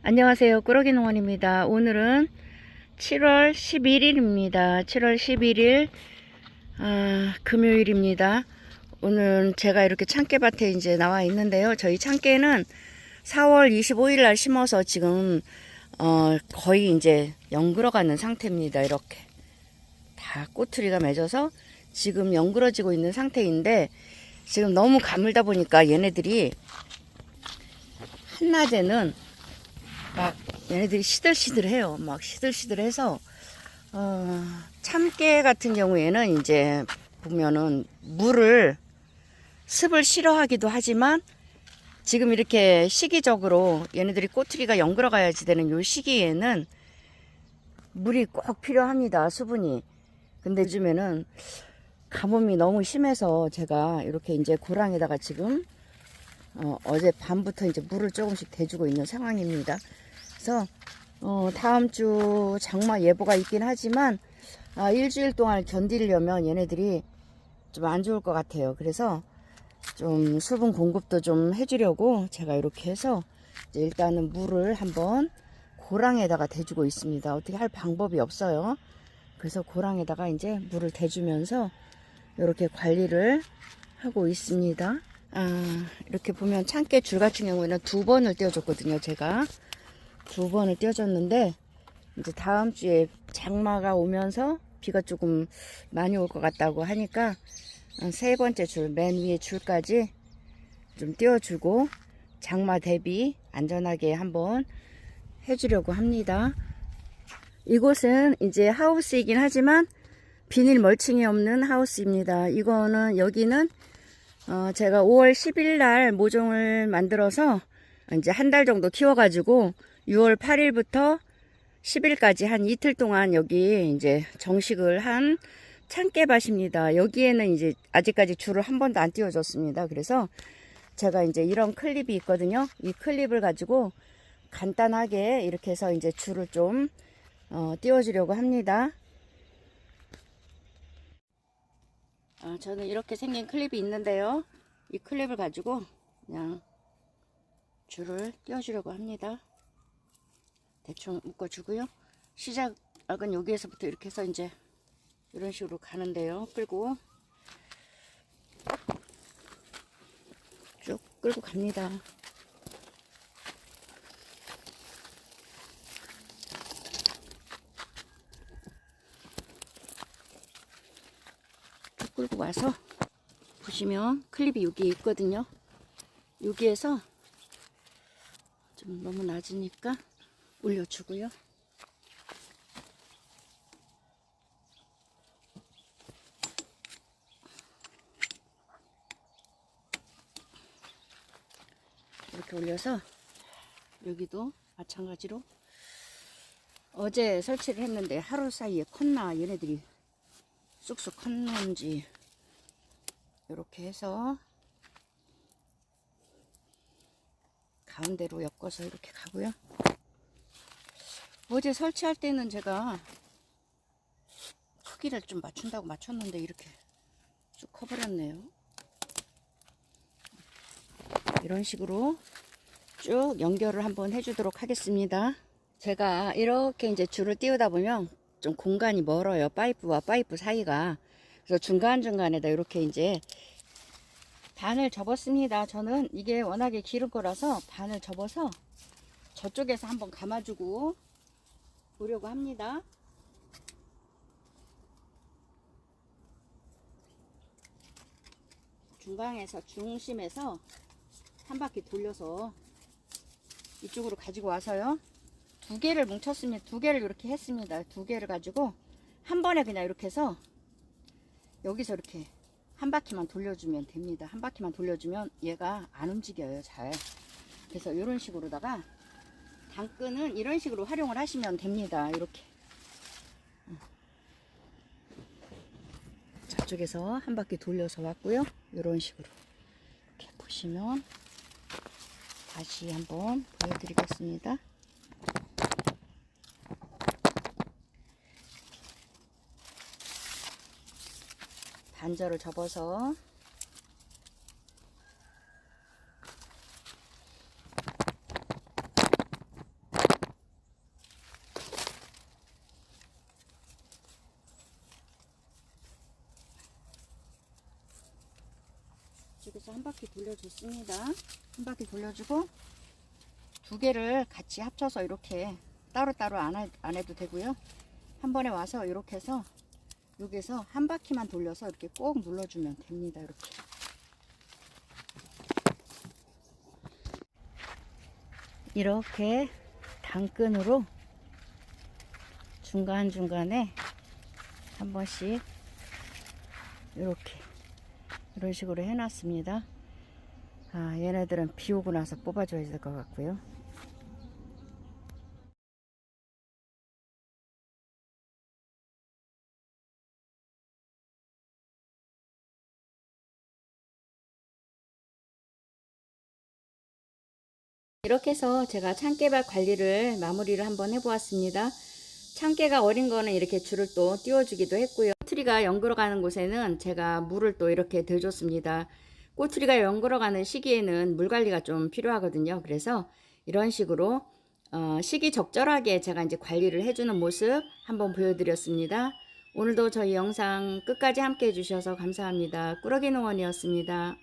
안녕하세요. 꾸러기 농원입니다. 오늘은 7월 11일입니다. 7월 11일, 아, 금요일입니다. 오늘 제가 이렇게 참깨밭에 이제 나와 있는데요. 저희 참깨는 4월 25일 날 심어서 지금, 어, 거의 이제 연그러가는 상태입니다. 이렇게. 다 꼬투리가 맺어서 지금 연그러지고 있는 상태인데, 지금 너무 가물다 보니까 얘네들이 한낮에는 막 얘네들이 시들시들해요. 막 시들시들해서 어, 참깨 같은 경우에는 이제 보면은 물을 습을 싫어하기도 하지만 지금 이렇게 시기적으로 얘네들이 꼬투리가 연그러 가야지 되는 요 시기에는 물이 꼭 필요합니다. 수분이. 근데 요즘에는 가뭄이 너무 심해서 제가 이렇게 이제 고랑에다가 지금 어, 어제 밤부터 이제 물을 조금씩 대주고 있는 상황입니다. 그래서 어, 다음 주 장마 예보가 있긴 하지만 아, 일주일 동안 견디려면 얘네들이 좀 안 좋을 것 같아요. 그래서 좀 수분 공급도 좀 해주려고 제가 이렇게 해서 일단은 물을 한번 고랑에다가 대주고 있습니다. 어떻게 할 방법이 없어요. 그래서 고랑에다가 이제 물을 대주면서 이렇게 관리를 하고 있습니다. 아, 이렇게 보면 참깨 줄 같은 경우에는 두 번을 띄워줬거든요, 제가. 두 번을 띄워줬는데, 이제 다음 주에 장마가 오면서 비가 조금 많이 올 것 같다고 하니까, 어, 세 번째 줄, 맨 위에 줄까지 좀 띄워주고, 장마 대비 안전하게 한번 해주려고 합니다. 이곳은 이제 하우스이긴 하지만, 비닐 멀칭이 없는 하우스입니다. 이거는, 여기는 어, 제가 5월 10일 날 모종을 만들어서 이제 한 달 정도 키워가지고 6월 8일부터 10일까지 한 이틀 동안 여기 이제 정식을 한 참깨밭입니다. 여기에는 이제 아직까지 줄을 한 번도 안 띄워줬습니다. 그래서 제가 이제 이런 클립이 있거든요. 이 클립을 가지고 간단하게 이렇게 해서 이제 줄을 좀 어, 띄워주려고 합니다. 어, 저는 이렇게 생긴 클립이 있는데요. 이 클립을 가지고 그냥 줄을 띄워주려고 합니다. 대충 묶어주고요. 시작은 여기에서부터 이렇게 해서 이제 이런 식으로 가는데요. 끌고 쭉 끌고 갑니다. 쭉 끌고 와서 보시면 클립이 여기 있거든요. 여기에서 좀 너무 낮으니까 올려주고요. 이렇게 올려서 여기도 마찬가지로 어제 설치를 했는데 하루 사이에 컸나 얘네들이 쑥쑥 컸는지 이렇게 해서 가운데로 엮어서 이렇게 가고요. 어제 설치할 때는 제가 크기를 좀 맞춘다고 맞췄는데 이렇게 쭉 커버렸네요. 이런 식으로 쭉 연결을 한번 해주도록 하겠습니다. 제가 이렇게 이제 줄을 띄우다 보면 좀 공간이 멀어요. 파이프와 파이프 사이가. 그래서 중간중간에다 이렇게 이제 반을 접었습니다. 저는 이게 워낙에 길은 거라서 반을 접어서 저쪽에서 한번 감아주고 보려고 합니다. 중간에서 중심에서 한 바퀴 돌려서 이쪽으로 가지고 와서요. 두 개를 뭉쳤으면 두 개를 이렇게 했습니다. 두 개를 가지고 한 번에 그냥 이렇게 해서 여기서 이렇게 한 바퀴만 돌려주면 됩니다. 한 바퀴만 돌려주면 얘가 안 움직여요. 잘. 그래서 이런 식으로다가 당근은 이런 식으로 활용을 하시면 됩니다. 이렇게. 저쪽에서 한 바퀴 돌려서 왔고요. 이런 식으로. 이렇게 보시면 다시 한번 보여드리겠습니다. 반절을 접어서 해서 한 바퀴 돌려줬습니다. 한 바퀴 돌려주고 두 개를 같이 합쳐서 이렇게 따로따로 안, 해, 안 해도 되고요. 한 번에 와서 이렇게 해서 여기서 한 바퀴만 돌려서 이렇게 꼭 눌러주면 됩니다. 이렇게. 이렇게 단끈으로 중간중간에 한 번씩 이렇게 이런 식으로 해놨습니다. 아, 얘네들은 비 오고 나서 뽑아줘야 될 것 같고요. 이렇게 해서 제가 참깨밭 관리를 마무리를 한번 해보았습니다. 참깨가 어린 거는 이렇게 줄을 또 띄워주기도 했고요. 꼬투리가 연그러 가는 곳에는 제가 물을 또 이렇게 대줬습니다. 꼬투리가 연그러 가는 시기에는 물 관리가 좀 필요하거든요. 그래서 이런 식으로 어, 시기 적절하게 제가 이제 관리를 해주는 모습 한번 보여드렸습니다. 오늘도 저희 영상 끝까지 함께 해주셔서 감사합니다. 꾸러기 농원이었습니다.